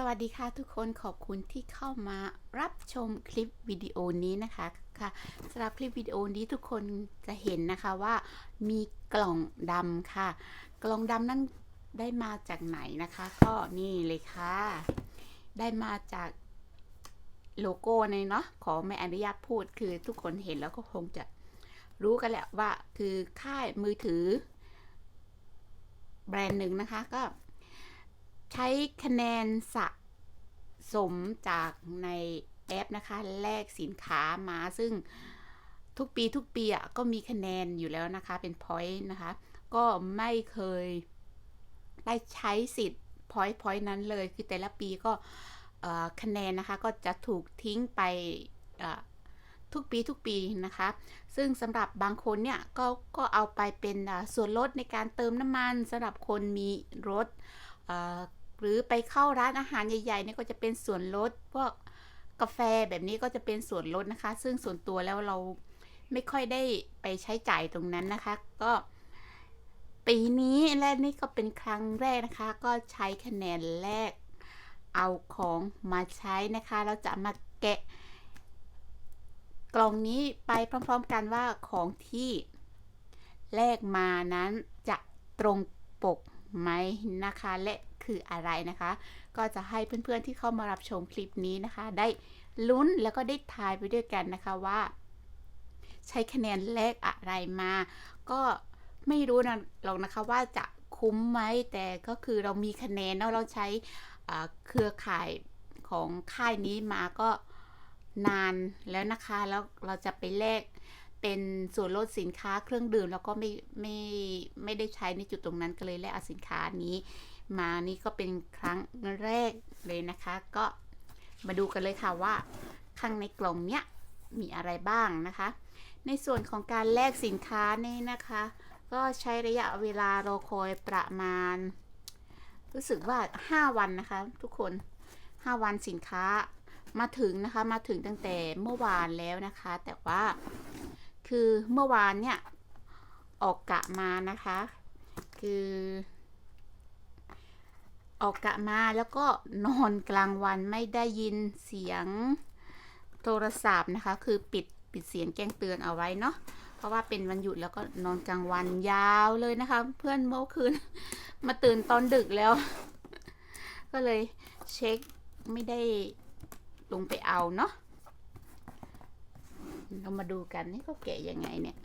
สวัสดีค่ะทุกคนขอบคุณที่เข้ามารับชมคลิปวิดีโอนี้นะคะค่ะสำหรับคลิปวิดีโอนี้ทุกคนจะเห็นนะคะว่ามีกล่องดำค่ะ กล่องดำนั้นได้มาจากไหนนะคะ ก็นี่เลยค่ะ ได้มาจากโลโก้ในเนาะขอไม่อนุญาตพูดคือทุกคนเห็นแล้วก็คงจะรู้กันแหละว่าคือค่ายมือถือ แบรนด์หนึ่งนะคะก็ ใช้คะแนนสะสมจากในแอปนะคะแลกสินค้ามาซึ่งทุกปีทุกปีอะก็มีคะแนนอยู่แล้วนะคะเป็น point นะคะ ก็ไม่เคยได้ใช้สิทธิ์ point point นั้นเลย คือแต่ละปีก็คะแนนนะคะก็จะถูกทิ้งไปทุกปีทุกปีนะคะ ซึ่งสำหรับบางคนเนี่ยก็ก็เอาไปเป็นส่วนลดในการเติมน้ำมันสำหรับคนมีรถ หรือไปเข้าร้านอาหารใหญ่ๆเนี่ยก็จะเป็นส่วนลดพวกกาแฟแบบนี้ก็จะเป็นส่วนลดนะคะ ซึ่งส่วนตัวแล้วเราไม่ค่อยได้ไปใช้จ่ายตรงนั้นนะคะ ก็ปีนี้และนี่ก็เป็นครั้งแรกนะคะ ก็ใช้คะแนนแรก เอาของมาใช้นะคะ เราจะมาแกะ กล่องนี้ไปพร้อมๆกันว่าของที่แลกมานั้นจะตรงปกไหมนะคะ และ คืออะไรนะคะ ก็จะให้เพื่อนๆที่เข้ามารับชมคลิปนี้นะคะ ได้ลุ้นแล้วก็ได้ทายไปด้วยกันนะคะว่า ใช้คะแนนแลกอะไรมา ก็ไม่รู้นะหรอกนะคะว่าจะคุ้มไหมแต่ก็คือเรามีคะแนนเนาะเราใช้เครือข่ายของค่ายนี้มาก็นานแล้วนะคะ แล้วเราจะไปแลกเป็นส่วนลดสินค้าเครื่องดื่ม แล้วก็ไม่ไม่ไม่ได้ใช้ในจุดตรงนั้นก็เลยแลกเอาสินค้านี้ มานี่ก็เป็นครั้งแรกเลยนะคะ ก็มาดูกันเลยค่ะว่า ข้างในกล่องเนี้ยมีอะไรบ้างนะคะ ในส่วนของการแลกสินค้านี่นะคะ ก็ใช้ระยะเวลารอคอยประมาณ รู้สึกว่า 5 วันนะคะ ทุกคน 5 วันสินค้ามาถึงนะคะมาถึงตั้งแต่เมื่อวานแล้วนะคะ แต่ว่าคือเมื่อวานเนี่ยออกกะมานะคะ คือ ออกกะมาแล้วก็นอนกลางวันไม่ได้ยินเสียงโทรศัพท์นะคะ คือปิดปิดเสียงแจ้งเตือนเอาไว้เนาะเพราะว่าเป็นวันหยุดแล้วก็นอนกลางวันยาวเลยนะคะ เพื่อนเมื่อคืนมาตื่นตอนดึกแล้ว ก็เลยเช็คไม่ได้ลงไปเอาเนาะเรามาดูกันนี่เขาแกะยังไงเนี่ย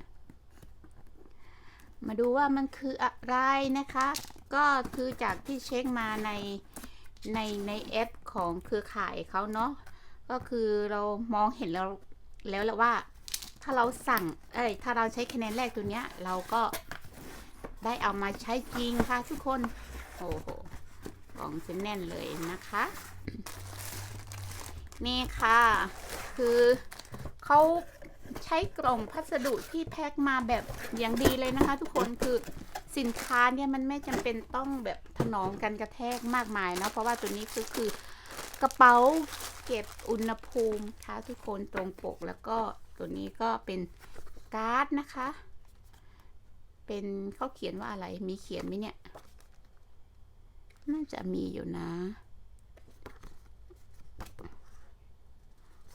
มาดูว่ามันคืออะไรนะคะ ก็คือจากที่เช็คมาในในในแอปของเครือข่ายเขาเนาะก็คือเรามองเห็นแล้วแล้วแหละว่า ถ้าเราสั่งเอ้ยถ้าเราใช้คะแนนแรกตัวเนี้ย เราก็ได้เอามาใช้จริงค่ะทุกคน โอ้โหกล่องเส้นแน่นเลยนะคะ นี่ค่ะ คือเขา ช้กล่องพัสดุที่แพ็คมาแบบอย่างดีเลยนะคะ ทุกคนคือสินค้าเนี่ยมันไม่จำเป็นต้องแบบถนอมกันกระแทกมากมายนะเพราะว่าตัวนี้ก็คือกระเป๋าเก็บอุณหภูมิค่ะทุกคนตรงปกแล้วก็ตัวนี้ก็เป็นการ์ดนะคะ เป็นเขาเขียนว่าอะไรมีเขียนไหมเนี่ย น่าจะมีอยู่นะ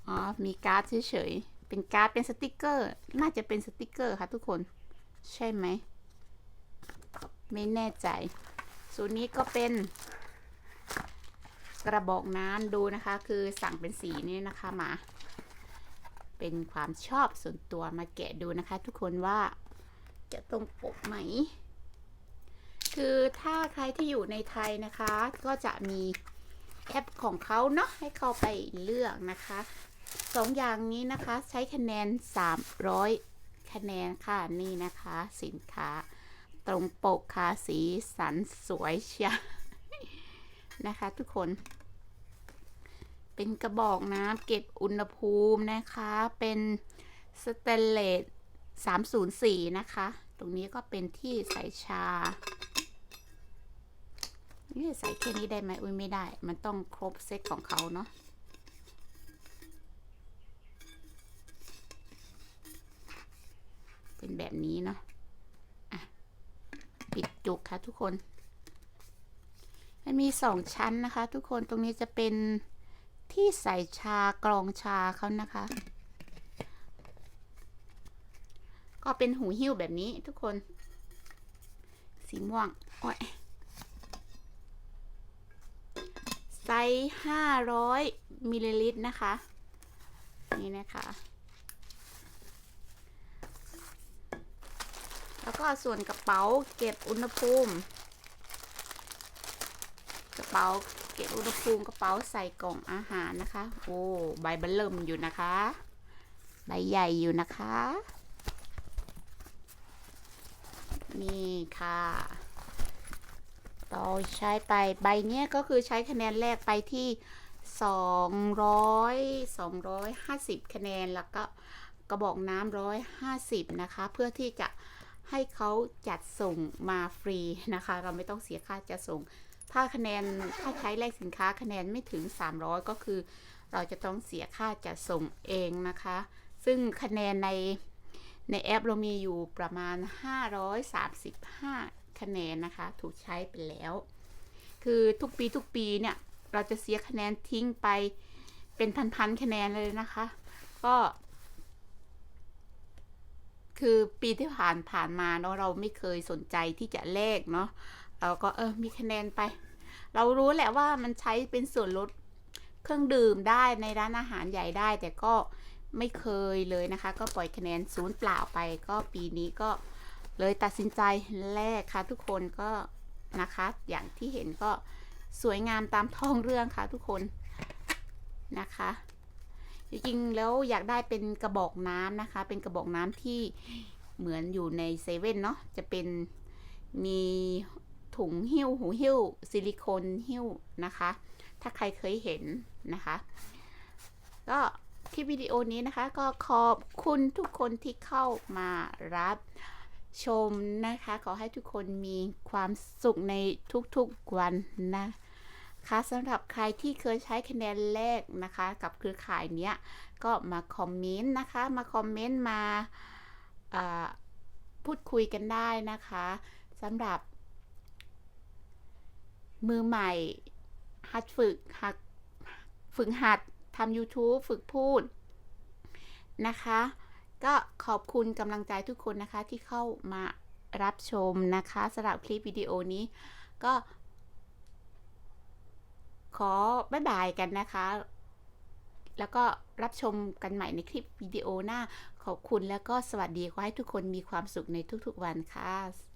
อ๋อมีการ์ดเฉยๆ เป็นการ์ดเป็นสติกเกอร์ น่าจะเป็นสติกเกอร์ค่ะทุกคน ใช่ไหม ไม่แน่ใจส่วนนี้ก็เป็น กระบอกน้ำดูนะคะ คือสั่งเป็นสีนี้นะคะมา เป็นความชอบส่วนตัวมาแกะดูนะคะ ทุกคนว่าจะตรงปกไหม คือถ้าใครที่อยู่ในไทยนะคะ ก็จะมีแอปของเขาเนาะให้เข้าไปเลือกนะคะ สองอย่างนี้นะคะใช้คะแนน 300 คะแนนค่ะนี่นะคะสินค้า ตรงปกค่ะสีสันสวยเชียนะคะทุกคน เป็นกระบอกน้ำเก็บอุณหภูมินะคะ เป็นสเตนเลส304 นะคะ ตรงนี้ก็เป็นที่ใส่ชานี่ใส่แค่นี้ได้ไหมอุ้ยไม่ได้ มันต้องครบเซตของเขาเนาะ เป็นแบบนี้เนาะอะปิดจุกค่ะทุกคน มันมีสองชั้นนะคะ ทุกคนตรงนี้จะเป็นที่ใส่ชากรองชาเขานะคะ ก็เป็นหูหิ้วแบบนี้ทุกคน สีม่วงโอ้ยไซส์ห้าร้อยมิลลิลิตรนะคะ นี่นะคะ แล้วก็ส่วนกระเป๋าเก็บอุณหภูมิ กระเป๋าเก็บอุณหภูมิกระเป๋าใส่กล่องอาหารนะคะ โอ้ใบเบัลเริ่มอยู่นะคะ ใบใหญ่อยู่นะคะ นี่ค่ะเราใช้ไปใบเนี้ยก็คือใช้คะแนนแรกไปที่200 250 คะแนนแล้วก็กระบอกน้ำ150 นะคะ เพื่อที่จะ ให้เขาจัดส่งมาฟรีนะคะ เราไม่ต้องเสียค่าจัดส่ง ถ้าคะแนนถ้าใช้แลกสินค้าคะแนนไม่ถึง 300 ก็คือ เราจะต้องเสียค่าจัดส่งเองนะคะ ซึ่งคะแนนในในแอปเรามีอยู่ประมาณ 535 คะแนนนะคะ ถูกใช้ไปแล้ว คือทุกปีทุกปีเนี่ยเราจะเสียคะแนนทิ้งไปเป็นพันๆคะแนนเลยนะคะ ก็ คือปีที่ผ่านผ่านมาเนาะเราไม่เคยสนใจที่จะแลกเนาะเราก็เออมีคะแนนไป เรารู้แหละว่ามันใช้เป็นส่วนลดเครื่องดื่มได้ในร้านอาหารใหญ่ได้ แต่ก็ไม่เคยเลยนะคะ ก็ปล่อยคะแนนศูนย์เปล่าไป ก็ปีนี้ก็เลยตัดสินใจแลกค่ะ ทุกคนก็นะคะ อย่างที่เห็นก็สวยงามตามท้องเรื่องค่ะทุกคนนะคะ จริงๆแล้วอยากได้เป็นกระบอกน้ำนะคะ เป็นกระบอกน้ำที่เหมือนอยู่ในเซเว่นเนาะจะเป็นมีถุงหิ้วหูหิ้ว ซิลิโคนหิ้วนะคะ ถ้าใครเคยเห็นนะคะ ก็คลิปวิดีโอนี้นะคะ ก็ขอบคุณทุกคนที่เข้ามารับชมนะคะ ขอให้ทุกคนมีความสุขในทุกๆวันนะ คะสำหรับใครที่เคยใช้คะแนนแรกนะคะ กับเครือข่ายเนี้ยก็มาคอมเมนต์นะคะ มาคอมเมนต์มาอ่าพูดคุยกันได้นะคะสำหรับ มือใหม่หัดฝึกหัดฝึกหัดทำ YouTube ฝึกพูดนะคะ ก็ขอบคุณกำลังใจทุกคนนะคะที่เข้ามารับชมนะคะสำหรับคลิปวิดีโอนี้ ก็ ขอบ๊ายบายกันนะคะ แล้วก็รับชมกันใหม่ในคลิปวิดีโอหน้า ขอบคุณแล้วก็สวัสดีขอให้ทุกคนมีความสุขในทุกๆวันค่ะ